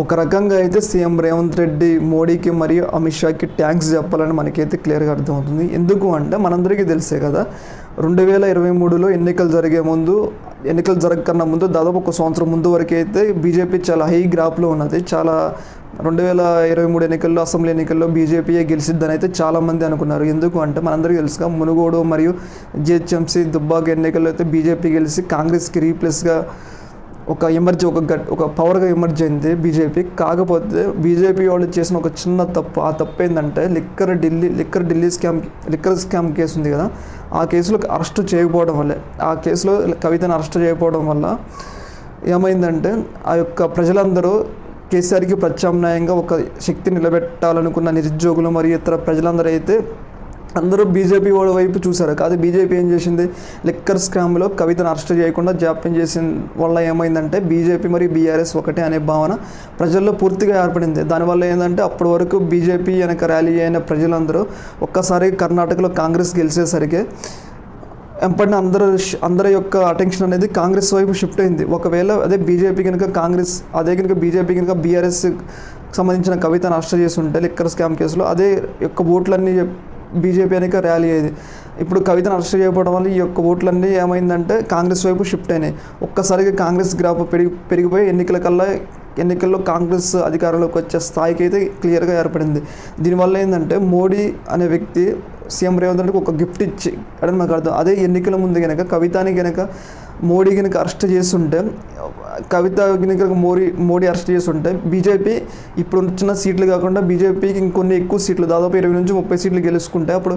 ఒక రకంగా అయితే సీఎం రేవంత్ రెడ్డి మోడీకి మరియు అమిత్ షాకి ట్యాంక్స్ చెప్పాలని మనకైతే క్లియర్గా అర్థమవుతుంది. ఎందుకు అంటే మనందరికీ తెలిసే కదా రెండు వేల ఇరవై మూడులో ఎన్నికలు జరిగే ముందు ఎన్నికలు జరగకన్నా ముందు దాదాపు ఒక సంవత్సరం ముందు వరకు అయితే బీజేపీ చాలా హై గ్రాఫ్లో ఉన్నది. చాలా రెండు వేల ఇరవై మూడు ఎన్నికల్లో అసెంబ్లీ ఎన్నికల్లో బీజేపీయే గెలిచిద్దని అయితే చాలామంది అనుకున్నారు. ఎందుకు అంటే మనందరికీ తెలుసుగా మునుగోడు మరియు జిహెచ్ఎంసీ దుబ్బాక ఎన్నికల్లో అయితే బీజేపీ గెలిచి కాంగ్రెస్కి రీప్లేస్గా ఒక ఎమర్జీ ఒక గట్ ఒక పవర్గా ఎమర్జ్ అయింది బీజేపీ కాకపోతే బీజేపీ వాళ్ళు చేసిన ఒక చిన్న తప్పు ఆ తప్పు ఏంటంటే liquor Delhi liquor Delhi scam liquor scam case ఉంది కదా ఆ కేసులో అరెస్ట్ చేయకపోవడం వల్లే. ఆ కేసులో కవితను అరెస్ట్ చేయకపోవడం వల్ల ఏమైందంటే ఆ యొక్క ప్రజలందరూ కేసీఆర్కి ప్రత్యామ్నాయంగా ఒక శక్తి నిలబెట్టాలనుకున్న నిరుద్యోగులు మరియు ఇతర ప్రజలందరూ అయితే అందరూ బీజేపీ వాళ్ళ వైపు చూశారు. కాదు బీజేపీ ఏం చేసింది? లిక్కర్ స్కామ్లో కవితను అరెస్ట్ చేయకుండా జాప్యం చేసిన వల్ల ఏమైందంటే బీజేపీ మరియు బీఆర్ఎస్ ఒకటే అనే భావన ప్రజల్లో పూర్తిగా ఏర్పడింది. దానివల్ల ఏంటంటే అప్పటి వరకు బీజేపీ వెనక ర్యాలీ అయిన ప్రజలందరూ ఒక్కసారి కర్ణాటకలో కాంగ్రెస్ గెలిచేసరికి వెంపడిన అందరూ అందరి యొక్క అటెన్షన్ అనేది కాంగ్రెస్ వైపు షిఫ్ట్ అయింది. ఒకవేళ అదే బీజేపీ కనుక కాంగ్రెస్ అదే కనుక బీజేపీ కనుక బీఆర్ఎస్ సంబంధించిన కవితను అరెస్ట్ చేసి ఉంటే లిక్కర్ స్కామ్ కేసులో అదే యొక్క ఓట్లన్నీ బీజేపీ అనేక ర్యాలీ అయ్యేది. ఇప్పుడు కవితను అరెస్ట్ చేయకపోవడం వల్ల ఈ యొక్క ఓట్లన్నీ ఏమైందంటే కాంగ్రెస్ వైపు షిఫ్ట్ అయినాయి. ఒక్కసారిగా కాంగ్రెస్ గ్రాఫ్ పెరిగి పెరిగిపోయి ఎన్నికల కల్లా ఎన్నికల్లో కాంగ్రెస్ అధికారంలోకి వచ్చే స్థాయికి అయితే క్లియర్గా ఏర్పడింది. దీనివల్ల ఏంటంటే మోడీ అనే వ్యక్తి సీఎం రేవంత్ రెడ్డికి ఒక గిఫ్ట్ ఇచ్చి అంటే నాకు అర్థం అదే ఎన్నికల ముందు కనుక కవితని కనుక మోడీ కనుక అరెస్ట్ చేస్తుంటే కవిత కనుక మోడీ మోడీ అరెస్ట్ చేస్తుంటే బీజేపీ ఇప్పుడు వచ్చిన సీట్లు కాకుండా బీజేపీకి ఇంకొన్ని ఎక్కువ సీట్లు దాదాపు ఇరవై నుంచి ముప్పై సీట్లు గెలుచుకుంటే అప్పుడు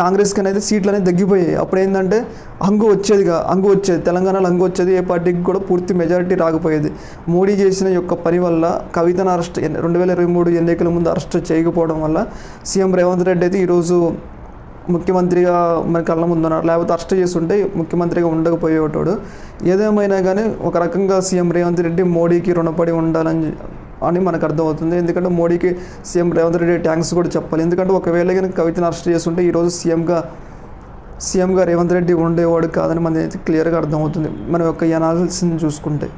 కాంగ్రెస్కి అనేది సీట్లు అనేది తగ్గిపోయాయి. అప్పుడు ఏంటంటే హంగు వచ్చేదిగా హంగు వచ్చేది తెలంగాణలో అంగు వచ్చేది ఏ పార్టీకి కూడా పూర్తి మెజారిటీ రాకపోయేది. మోడీ చేసిన యొక్క పని వల్ల కవితను అరెస్ట్ రెండు వేల ఇరవై మూడు ఎన్నికల ముందు అరెస్ట్ చేయకపోవడం వల్ల సీఎం రేవంత్ రెడ్డి అయితే ఈరోజు ముఖ్యమంత్రిగా మన కళ్ళ ముందున్నారు. లేకపోతే అరెస్ట్ చేస్తుంటే ముఖ్యమంత్రిగా ఉండకపోయేవాడు ఏదేమైనా కానీ ఒక రకంగా సీఎం రేవంత్ రెడ్డి మోడీకి రుణపడి ఉండాలని అని మనకు అర్థమవుతుంది. ఎందుకంటే మోడీకి సీఎం రేవంత్ రెడ్డి ట్యాంక్స్ కూడా చెప్పాలి. ఎందుకంటే ఒకవేళ కనుక కవితను అరెస్ట్ చేస్తుంటే ఈరోజు సీఎంగా సీఎంగా రేవంత్ రెడ్డి ఉండేవాడు కాదని మనది క్లియర్గా అర్థమవుతుంది. మన యొక్క ఎనాలిసిస్ని చూసుకుంటే.